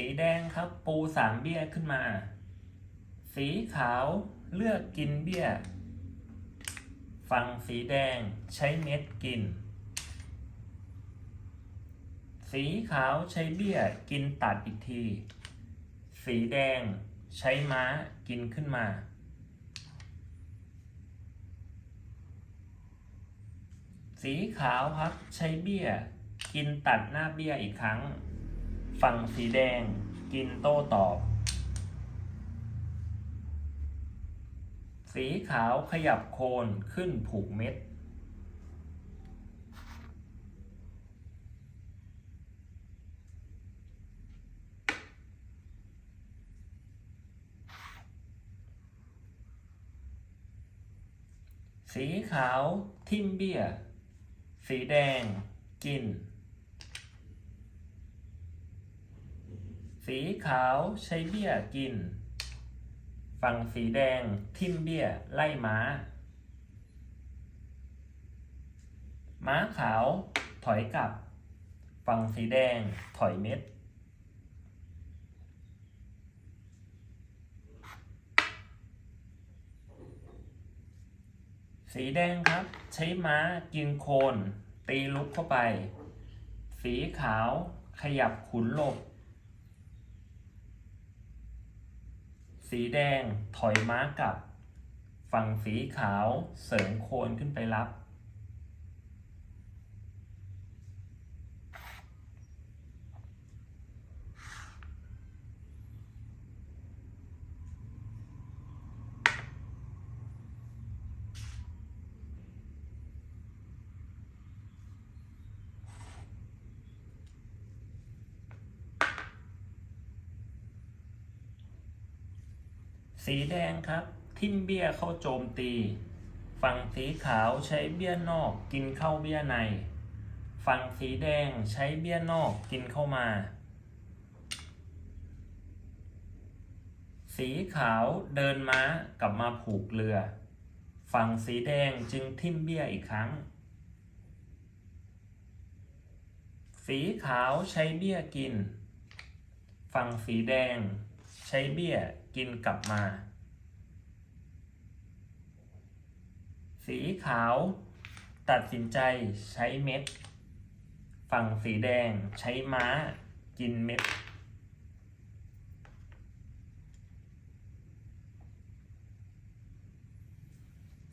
สีแดงครับปูสามเบี้ยขึ้นมา สีขาวเลือกกินเบี้ย ฝั่งสีแดงใช้เม็ดกิน สีขาวใช้เบี้ยกินตัดอีกที สีแดงใช้ม้ากินขึ้นมา สีขาวครับใช้เบี้ยกินตัดหน้าเบี้ยอีกครั้ง ฝั่งสีแดงกินโต้ตอบ สีขาวขยับโคนขึ้นผูกเม็ด สีขาวทิมเบีย สีแดงกิน สีขาวใช้เบี้ยกิน ฝั่งสีแดงทิมเบี้ยไล่ม้า ม้าขาวถอยกลับ ฝั่งสีแดงถอยเม็ด สีแดงครับใช้ม้ากินโคน ตีลุกเข้าไป สีขาวขยับขุนหลบ สีแดงถอยม้ากลับ ฝั่งสีขาวเสริมโคนขึ้นไปรับ สีแดงครับ ทิมเบี้ยเข้าโจมตี ฝั่งสีขาวใช้เบี้ยนอกกินเข้าเบี้ยใน ฝั่งสีแดงใช้เบี้ยนอกกินเข้ามา สีขาวเดินม้ากลับมาผูกเรือ ฝั่งสีแดงจึงทิมเบี้ยอีกครั้ง สีขาวใช้เบี้ยกิน ฝั่งสีแดง ใช้เบี้ยกินกลับมา สีขาว ตัดสินใจใช้เม็ด ฝั่งสีแดงใช้ม้ากินเม็ด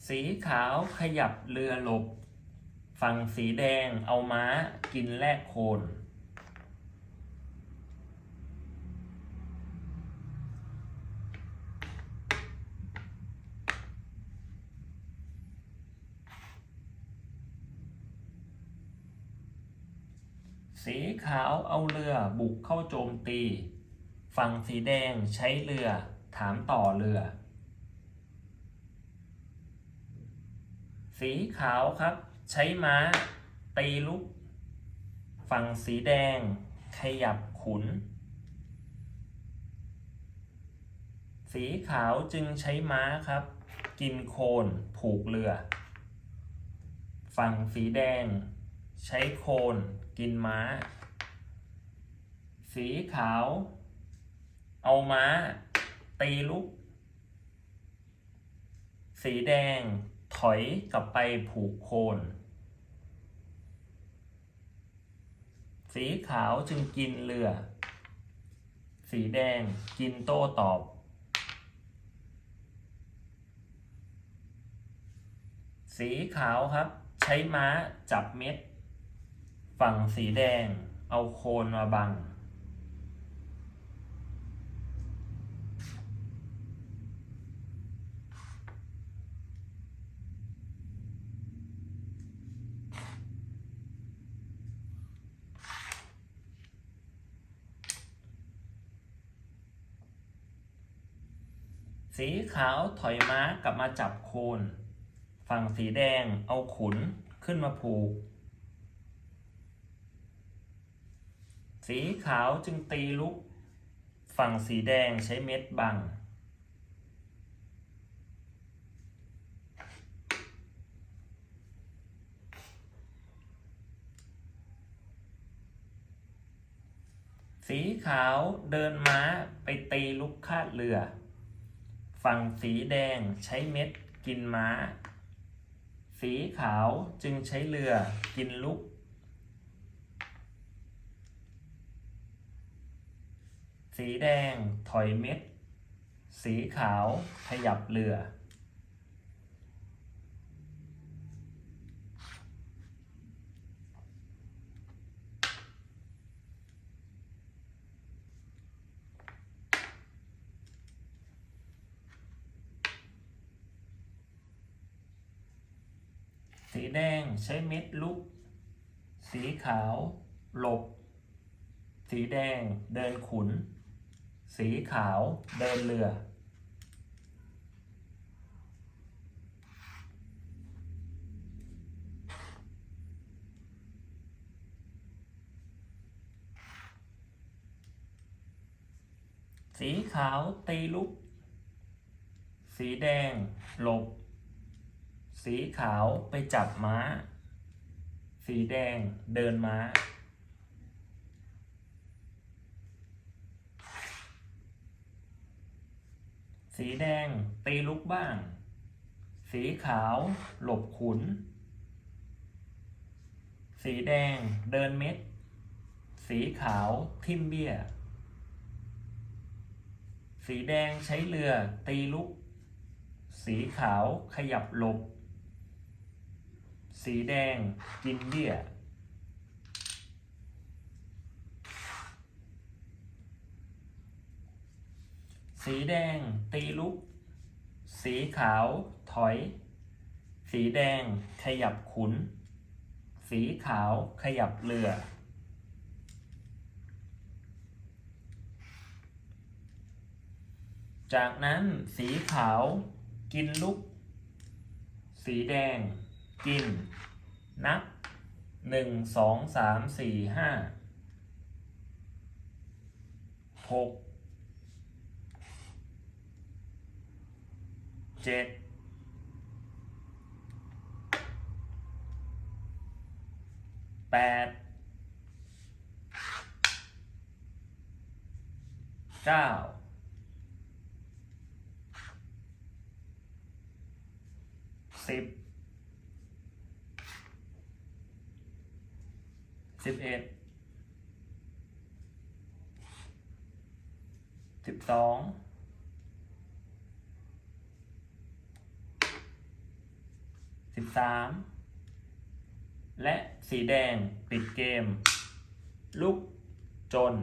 สีขาวขยับเรือหลบ ฝั่งสีแดงเอาม้ากินแลกโคน สีขาวเอาเรือบุกเข้าโจมตี ฝั่งสีแดงใช้เรือ ถามต่อเรือ สีขาวครับ ใช้ม้า ตีลุก ฝั่งสีแดง ขยับขุน สีขาวจึงใช้ม้าครับ กินโคนผูกเรือ ฝั่งสีแดง ใช้โคนกินม้า สีขาว เอาม้า ตีลุก สีแดงถอยกลับไปผูกโคน สีขาวจึงกินเรือ สีแดงกินโต้ตอบ สีขาวครับ ใช้ม้าจับเม็ด ฝั่งสีแดง เอาโคนมาบัง สีขาวถอยม้ากลับมาจับโคน ฝั่งสีแดงเอาขุนขึ้นมาผูก สีขาวจึงตีลุก ฝั่งสีแดงใช้เม็ดบัง สีขาวเดินม้าไปตีลูกคาดเรือ ฝั่งสีแดงใช้เม็ดกินม้า สีขาวจึงใช้เรือกินลูก สีแดงถอยเม็ด สีขาวขยับเรือ สีแดงใช้เม็ดลุก สีขาวหลบ สีแดงเดินขุน สีขาวเดินเรือ สีขาวตีลุก สีแดงหลบ สีขาวไปจับม้า สีแดงเดินม้า สีแดง ตีลุกบ้าง สีขาว หลบขุน สีแดง เดินเม็ด สีขาว ทิ่มเบี้ย สีแดงใช้เรือ ตีลุก สีขาวขยับหลบ สีแดงกินเบี้ย สีแดง ตีลุก สีขาว ถอย สีแดง ขยับขุน สีขาว ขยับเรือ จากนั้นสีขาว กินลุก สีแดง กิน นับหนึ่งสองสามสี่ห้าหก เจ็ดแปดเก้าสิบสิบเอ็ดสิบสอง สามและสีแดงปิดเกม ลุกจน